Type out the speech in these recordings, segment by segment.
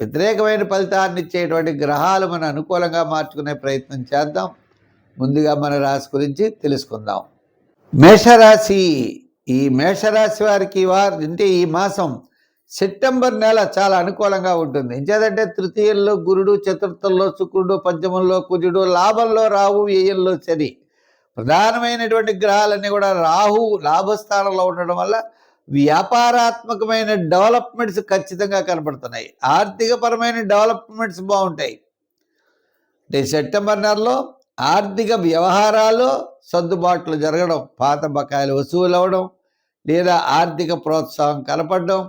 వ్యతిరేకమైన ఫలితాన్ని ఇచ్చేటువంటి గ్రహాలు మన అనుకూలంగా మార్చుకునే ప్రయత్నం చేద్దాం. ముందుగా మన రాశి గురించి తెలుసుకుందాం. మేషరాశి ఈ మేషరాశి వారికి వారు అంటే ఈ మాసం సెప్టెంబర్ నెల చాలా అనుకూలంగా ఉంటుంది. ఇంకేదంటే తృతీయంలో గురుడు చతుర్థంలో శుక్రుడు పంచమంలో కుజుడు లాభంలో రాహు వ్యయంలో శని. ప్రధానమైనటువంటి గ్రహాలన్నీ కూడా రాహు లాభస్థానంలో ఉండడం వల్ల వ్యాపారాత్మకమైన డెవలప్మెంట్స్ ఖచ్చితంగా కనబడుతున్నాయి ఆర్థికపరమైన డెవలప్మెంట్స్ బాగుంటాయి. అంటే సెప్టెంబర్ నెలలో ఆర్థిక వ్యవహారాలు సర్దుబాట్లు జరగడం పాత బకాయిలు వసూలు అవ్వడం లేదా ఆర్థిక ప్రోత్సాహం కనపడడం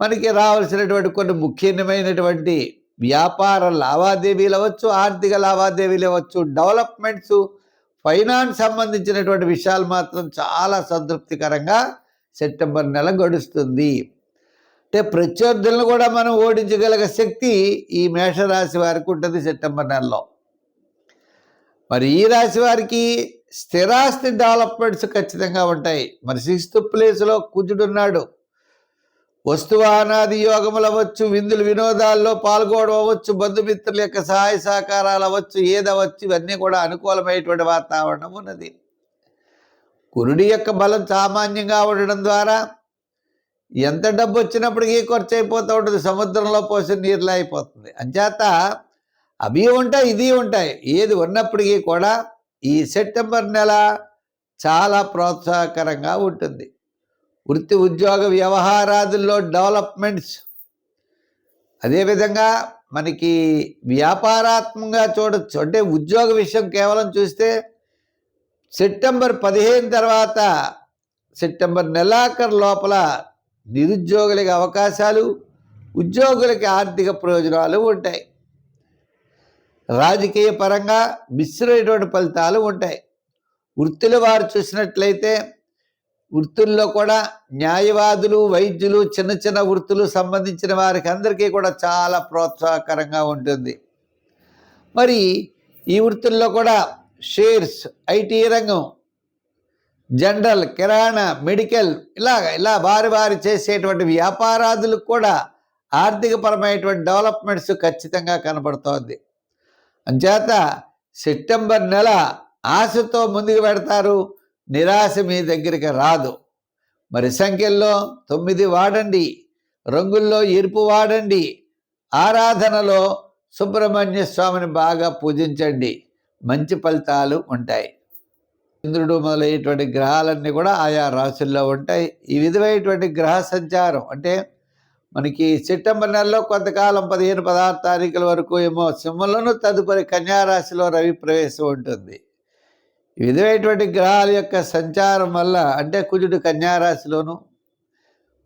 మనకి రావాల్సినటువంటి కొన్ని ముఖ్యమైనటువంటి వ్యాపార లావాదేవీలు అవ్వచ్చు ఆర్థిక లావాదేవీలు అవ్వచ్చు డెవలప్మెంట్స్ ఫైనాన్స్ సంబంధించినటువంటి విషయాలు మాత్రం చాలా సంతృప్తికరంగా సెప్టెంబర్ నెల గడుస్తుంది. అంటే ప్రత్యర్థులను కూడా మనం ఓడించగలిగే శక్తి ఈ మేషరాశి వారికి ఉంటుంది సెప్టెంబర్ నెలలో. మరి ఈ రాశి వారికి స్థిరాస్తి డెవలప్మెంట్స్ ఖచ్చితంగా ఉంటాయి. మరి సిక్స్త్ ప్లేస్లో కుజుడున్నాడు వస్తువానాది యోగములు అవ్వచ్చు విందులు వినోదాల్లో పాల్గొనడం అవ్వచ్చు బంధుమిత్రుల యొక్క సహాయ సహకారాలు అవ్వచ్చు ఏదవచ్చు ఇవన్నీ కూడా అనుకూలమైనటువంటి వాతావరణం ఉన్నది. కురుడి యొక్క బలం సామాన్యంగా ఉండడం ద్వారా ఎంత డబ్బు వచ్చినప్పటికీ ఖర్చు అయిపోతూ ఉంటుంది సముద్రంలో పోసే నీరులా అయిపోతుంది. అంచేత అవి ఉంటాయి ఇది ఉంటాయి. ఏది ఉన్నప్పటికీ కూడా ఈ సెప్టెంబర్ నెల చాలా ప్రోత్సాహకరంగా ఉంటుంది. వృత్తి ఉద్యోగ వ్యవహారాదుల్లో డెవలప్మెంట్స్ అదేవిధంగా మనకి వ్యాపారాత్మకంగా చూడొచ్చు. అంటే ఉద్యోగ విషయం కేవలం చూస్తే సెప్టెంబర్ పదిహేను తర్వాత సెప్టెంబర్ నెలాఖరు లోపల నిరుద్యోగులకి అవకాశాలు ఉద్యోగులకి ఆర్థిక ప్రయోజనాలు ఉంటాయి. రాజకీయ పరంగా మిశ్రమైనటువంటి ఫలితాలు ఉంటాయి. వృత్తుల వారు చూసినట్లయితే వృత్తుల్లో కూడా న్యాయవాదులు వైద్యులు చిన్న చిన్న వృత్తులు సంబంధించిన వారికి అందరికీ కూడా చాలా ప్రోత్సాహకరంగా ఉంటుంది. మరి ఈ వృత్తుల్లో కూడా షేర్స్ ఐటీ రంగం జనరల్ కిరాణా మెడికల్ ఇలాగ ఇలా వారి వారి చేసేటువంటి వ్యాపారాదులకు కూడా ఆర్థికపరమైనటువంటి డెవలప్మెంట్స్ ఖచ్చితంగా కనబడుతోంది అంచేత సెప్టెంబర్ నెల ఆశతో ముందుకు పెడతారు నిరాశ మీ దగ్గరికి రాదు. మరి సంఖ్యల్లో తొమ్మిది వాడండి రంగుల్లో ఎరుపు వాడండి ఆరాధనలో సుబ్రహ్మణ్య స్వామిని బాగా పూజించండి. మంచి ఫలితాలు ఉంటాయి. ఇంద్రుడు మొదలైనటువంటి గ్రహాలన్నీ కూడా ఆయా రాశుల్లో ఉంటాయి. ఈ విధమైనటువంటి గ్రహ సంచారం అంటే మనకి సెప్టెంబర్ నెలలో కొంతకాలం పదిహేను పదహారు తారీఖుల వరకు ఏమో సింహంలోనూ తదుపరి కన్యారాశిలో రవి ప్రవేశం ఉంటుంది. ఈ విధమైనటువంటి గ్రహాల యొక్క సంచారం వల్ల అంటే కుజుడు కన్యారాశిలోను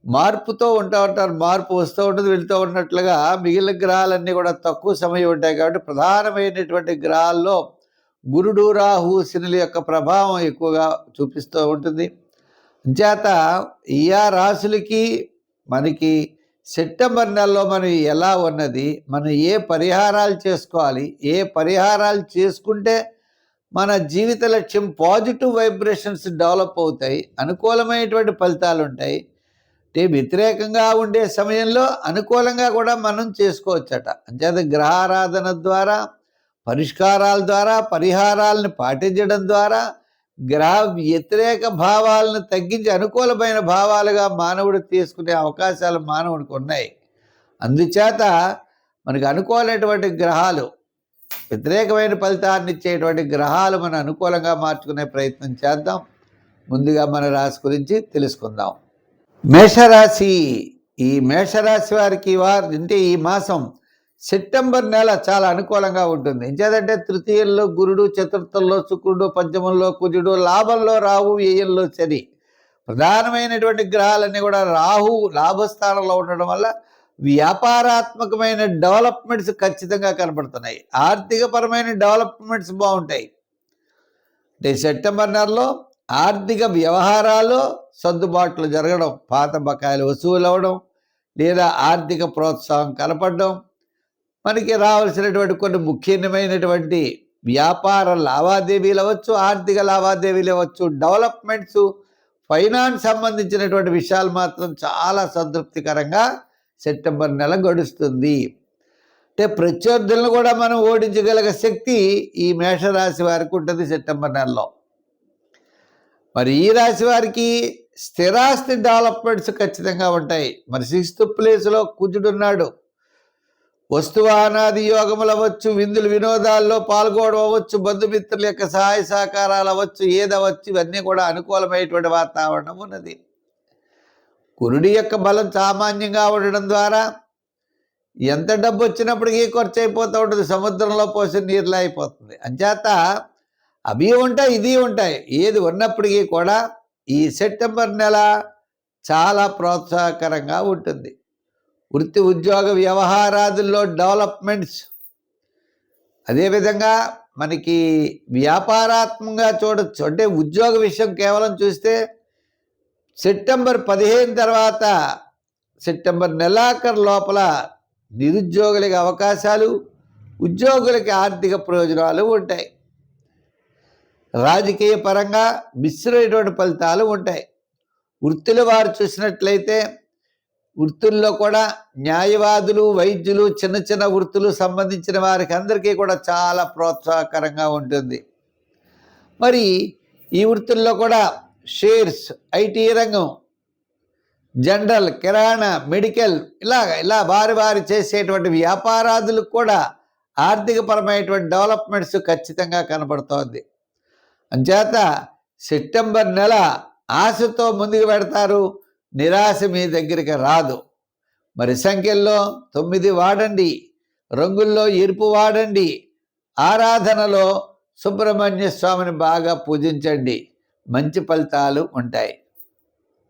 మార్పుతో ఉంటా ఉంటారు. మార్పు వస్తూ ఉంటుంది వెళ్తూ ఉన్నట్లుగా మిగిలిన గ్రహాలన్నీ కూడా తక్కువ సమయం ఉంటాయి కాబట్టి ప్రధానమైనటువంటి గ్రహాల్లో గురుడు రాహు శనుల యొక్క ప్రభావం ఎక్కువగా చూపిస్తూ ఉంటుంది. చేత ఇయా ఆ రాశులకి మనకి సెప్టెంబర్ నెలలో మనం ఎలా ఉన్నది మనం ఏ పరిహారాలు చేసుకోవాలి ఏ పరిహారాలు చేసుకుంటే మన జీవిత లక్ష్యం పాజిటివ్ వైబ్రేషన్స్ డెవలప్ అవుతాయి అనుకూలమైనటువంటి ఫలితాలు ఉంటాయి. అంటే వ్యతిరేకంగా ఉండే సమయంలో అనుకూలంగా కూడా మనం చేసుకోవచ్చట. అంచేత గ్రహారాధన ద్వారా పరిష్కారాల ద్వారా పరిహారాలను పాటించడం ద్వారా గ్రహ వ్యతిరేక భావాలను తగ్గించి అనుకూలమైన భావాలుగా మానవుడు తీసుకునే అవకాశాలు మానవుడికి ఉన్నాయి. అందుచేత మనకు అనుకూలమైనటువంటి గ్రహాలు వ్యతిరేకమైన ఫలితాన్ని ఇచ్చేటువంటి గ్రహాలు మనం అనుకూలంగా మార్చుకునే ప్రయత్నం చేద్దాం. ముందుగా మన రాశి గురించి తెలుసుకుందాం. మేషరాశి ఈ మేషరాశి వారికి వారు అంటే ఈ మాసం సెప్టెంబర్ నెల చాలా అనుకూలంగా ఉంటుంది. ఇంకేదంటే తృతీయంలో గురుడు చతుర్థంలో శుక్రుడు పంచమంలో కుజుడు లాభంలో రాహు వ్యయంలో శని. ప్రధానమైనటువంటి గ్రహాలన్నీ కూడా రాహు లాభస్థానంలో ఉండడం వల్ల వ్యాపారాత్మకమైన డెవలప్మెంట్స్ ఖచ్చితంగా కనపడుతున్నాయి. ఆర్థికపరమైన డెవలప్మెంట్స్ బాగుంటాయి. అంటే సెప్టెంబర్ నెలలో ఆర్థిక వ్యవహారాలు సర్దుబాట్లు జరగడం పాత బకాయిలు వసూలు అవ్వడం లేదా ఆర్థిక ప్రోత్సాహం కనపడడం మనకి రావాల్సినటువంటి కొన్ని ముఖ్యమైనటువంటి వ్యాపార లావాదేవీలు అవ్వచ్చు ఆర్థిక లావాదేవీలు అవ్వచ్చు డెవలప్మెంట్స్ ఫైనాన్స్ సంబంధించినటువంటి విషయాలు మాత్రం చాలా సంతృప్తికరంగా సెప్టెంబర్ నెల గడుస్తుంది. అంటే ప్రత్యర్థులను కూడా మనం ఓడించగలిగే శక్తి ఈ మేషరాశి వారికి ఉంటుంది సెప్టెంబర్ నెలలో. మరి ఈ రాశి వారికి స్థిరాస్తి డెవలప్మెంట్స్ ఖచ్చితంగా ఉంటాయి. మరి సిక్స్త్ ప్లేస్లో కుజుడున్నాడు వస్తువానాది యోగములు అవ్వచ్చు విందులు వినోదాల్లో పాల్గొనడం అవ్వచ్చు బంధుమిత్రుల యొక్క సహాయ సహకారాలు అవ్వచ్చు ఏదవచ్చు ఇవన్నీ కూడా అనుకూలమైనటువంటి వాతావరణం ఉన్నది. కురుడి యొక్క బలం సామాన్యంగా ఉండడం ద్వారా ఎంత డబ్బు వచ్చినప్పటికీ ఖర్చు అయిపోతూ ఉంటుంది సముద్రంలో పోసిన నీరులా అయిపోతుంది. అంచేత అవి ఉంటాయి ఇది ఉంటాయి. ఏది ఉన్నప్పటికీ కూడా ఈ సెప్టెంబర్ నెల చాలా ప్రోత్సాహకరంగా ఉంటుంది. వృత్తి ఉద్యోగ వ్యవహారాదుల్లో డెవలప్మెంట్స్. అదేవిధంగా మనకి వ్యాపారాత్మకంగా చూడొచ్చు. అంటే ఉద్యోగ విషయం కేవలం చూస్తే సెప్టెంబర్ పదిహేను తర్వాత సెప్టెంబర్ నెలాఖరు లోపల నిరుద్యోగులకి అవకాశాలు ఉద్యోగులకి ఆర్థిక ప్రయోజనాలు ఉంటాయి. రాజకీయ పరంగా మిశ్రమైనటువంటి ఫలితాలు ఉంటాయి. వృత్తిలో వారు చూసినట్లయితే వృత్తుల్లో కూడా న్యాయవాదులు వైద్యులు చిన్న చిన్న వృత్తులు సంబంధించిన వారికి అందరికీ కూడా చాలా ప్రోత్సాహకరంగా ఉంటుంది. మరి ఈ వృత్తుల్లో కూడా షేర్స్ ఐటీ రంగం జనరల్ కిరాణా మెడికల్ ఇలాగ ఇలా వారి వారి చేసేటువంటి వ్యాపారాదులకు కూడా ఆర్థికపరమైనటువంటి డెవలప్మెంట్స్ ఖచ్చితంగా కనబడుతోంది అంచేత సెప్టెంబర్ నెల ఆశతో ముందుకు పెడతారు. నిరాశ మీ దగ్గరికి రాదు. మరి సంఖ్యల్లో తొమ్మిది వాడండి రంగుల్లో ఎరుపు వాడండి ఆరాధనలో సుబ్రహ్మణ్య స్వామిని బాగా పూజించండి. మంచి ఫలితాలు ఉంటాయి.